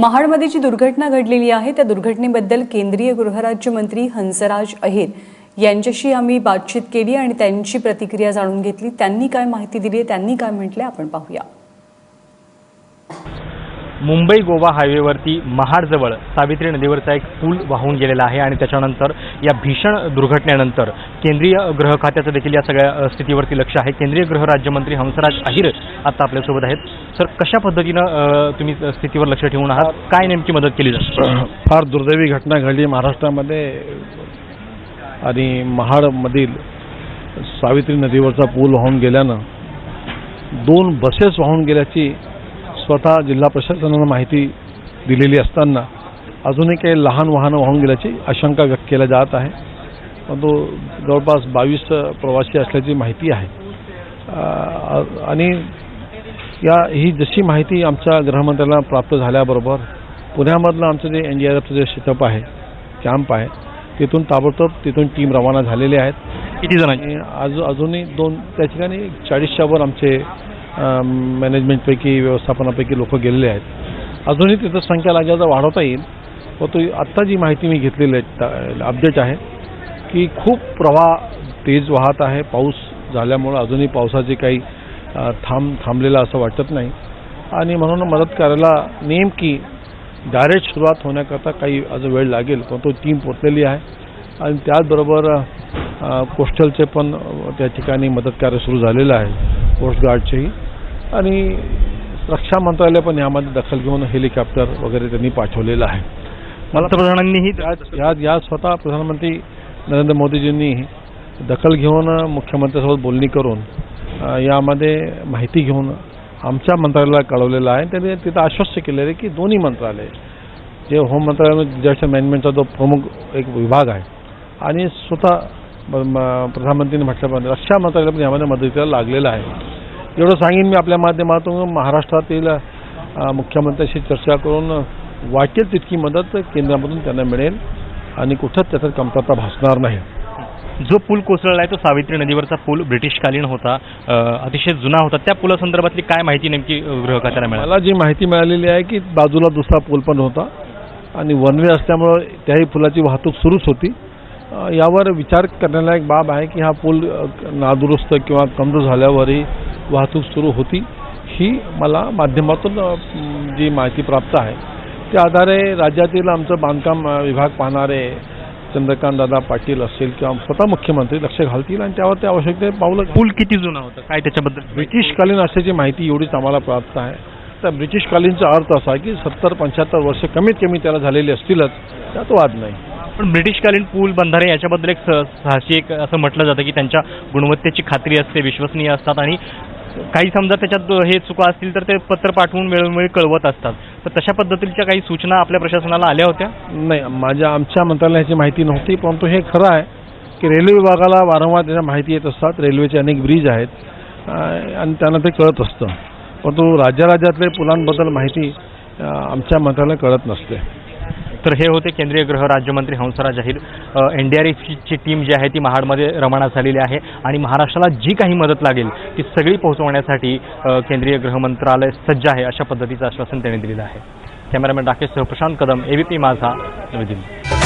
महाडमध्ये जी दुर्घटना घडलेली आहे. त्या दुर्घटनेबद्दल केंद्रीय गृहराज्यमंत्री हंसराज अहिर यांच्याशी आम्ही बातचीत केली आणि त्यांची प्रतिक्रिया जाणून घेतली. त्यांनी काय माहिती दिली आहे? त्यांनी काय म्हटलंय? आपण पाहूया. मुंबई गोवा हायवेवरती महाडजवळ सावित्री नदीवरचा एक पूल वाहून गेलेला आहे आणि त्याच्यानंतर या भीषण दुर्घटनेनंतर केंद्रीय गृह खात्याचं देखील या सगळ्या स्थितीवरती लक्ष आहे. केंद्रीय गृह राज्यमंत्री हंसराज अहिर आता आपल्यासोबत आहेत. सर कशा पद्धतीनं तुम्ही स्थितीवर लक्ष ठेवून आहात? काय नेमकी मदत केली जाते फार दुर्दैवी घटना घडली महाराष्ट्रामध्ये आणि महाडमधील सावित्री नदीवरचा पूल वाहून गेल्यानं दोन बसेस वाहून गेल्याची स्वतः जिल्हा प्रशासनानं माहिती दिलेली असताना अजूनही काही लहान वाहनं वाहून गेल्याची आशंका व्यक्त केल्या जात आहे. परंतु जवळपास बावीस प्रवासी असल्याची माहिती आहे. आणि या ही जशी माहिती आमच्या गृहमंत्र्यांना प्राप्त झाल्याबरोबर पुण्यामधलं आमचं जे एन डी आर एफचं जे सेटअप आहे कॅम्प आहे तिथून ताबडतोब तिथून टीम रवाना झालेली आहेत. किती जणांची? आज अजूनही दोन त्या ठिकाणी चाळीसच्या वर आमचे मॅनेजमेंटपैकी व्यवस्थापनापैकी लोक गेलेले आहेत. अजूनही तिथं संख्या लागल्याचा वाढवता येईल. व तो आत्ता जी माहिती मी घेतलेली आहे अपडेट आहे की खूप प्रवाह तेज वाहत आहे. पाऊस झाल्यामुळं अजूनही पावसाचे काही थांब थांबलेलं असं वाटत नाही. आणि म्हणून मदत करायला नेमकी डायरेक्ट सुरुवात होण्याकरता काही अजून वेळ लागेल पण तो टीम पोचलेली आहे. आणि त्याचबरोबर कोस्टलचे पण त्या ठिकाणी मदत कार्य सुरू झालेलं आहे. कोस्टगार्डचेही आणि रक्षा मंत्रालय पण यामध्ये दखल घेऊन हेलिकॉप्टर वगैरे त्यांनी पाठवलेलं आहे. मला पंतप्रधानांनीही या या स्वतः प्रधानमंत्री नरेंद्र मोदीजींनी दखल घेऊन मुख्यमंत्र्यांसोबत बोलणी करून यामध्ये माहिती घेऊन आमच्या मंत्रालयाला कळवलेलं आहे. त्यांनी तिथं आश्वस्त केलेलं आहे की दोन्ही मंत्रालय जे होम मंत्रालयामध्ये डिझास्टर मॅनेजमेंटचा जो प्रमुख एक विभाग आहे आणि स्वतः प्रधानमंत्र्यांनी म्हटल्याप्रमाणे रक्षा मंत्रालय पण यामध्ये मदतीला लागलेलं आहे. एवढं सांगेन मी आपल्या माध्यमातून. महाराष्ट्रातील मुख्यमंत्र्यांशी चर्चा करून वाटेल तितकी मदत केंद्रामधून त्यांना मिळेल आणि कुठंच त्याच्यात कमतरता भासणार नाही. जो पूल कोसळला आहे तो सावित्री नदीवरचा पूल ब्रिटिशकालीन होता अतिशय जुना होता. त्या पुलासंदर्भातली काय माहिती नेमकी अ, गृह खात्याला मिळाली? मला जी माहिती मिळालेली आहे की बाजूला दुसरा पूल पण होता आणि वनवे असल्यामुळं त्याही पुलाची वाहतूक सुरूच होती. यावर विचार करण्याला एक बाब आहे की हा पूल नादुरुस्त किंवा कमजोर झाल्यावरही वाहतूक सुरू होती. ही मला माध्यमातून जी माहिती प्राप्त आहे त्या आधारे राज्यातील आमचं बांधकाम विभाग पाहणारे चंद्रकांत दादा पाटील असेल किंवा स्वतः मुख्यमंत्री लक्ष घालतील आणि त्यावर ते आवश्यक ते पावलं पूल किती जुना होता? काय त्याच्याबद्दल? ब्रिटिशकालीन असल्याची माहिती एवढीच आम्हाला प्राप्त आहे. तर ब्रिटिशकालीनचा अर्थ असा की सत्तर पंच्याहत्तर वर्ष कमीत कमी त्याला झालेली असतीलच त्यात वाद नाही. पण ब्रिटिशकालीन पूल बंधारे याच्याबद्दल एक साहसी एक असं म्हटलं जातं की त्यांच्या गुणवत्तेची खात्री असते विश्वसनीय असतात आणि काही समजा त्याच्यात हे चुका असतील तर ते पत्र पाठवून वेळोवेळी कळवत असतात. तर तशा पद्धतीच्या काही सूचना आपल्या प्रशासनाला आल्या होत्या? नाही माझ्या आमच्या मंत्रालयाची माहिती नव्हती परंतु हे खरं आहे की रेल्वे विभागाला वारंवार त्याच्या माहिती येत असतात. रेल्वेचे अनेक ब्रिज आहेत आणि त्यांना ते कळत असतं. परंतु राज्याराज्यातले पुलांबद्दल माहिती आमच्या मंत्रालयाला कळत नसते. तर हे होते केंद्रीय गृह राज्यमंत्री Hansraj Ahir. N D R एफची team जी आहे ती महाडमध्ये रवाना झालेली आहे आणि महाराष्ट्राला जी काही मदत लागेल ती सगळी पोहोचवण्यासाठी केंद्रीय गृह मंत्रालय सज्ज आहे अशा पद्धतीचं आश्वासन त्यांनी दिलेलं आहे. कॅमेरामॅन राकेशसह प्रशांत कदम एबीपी माझा नवी दिल्ली.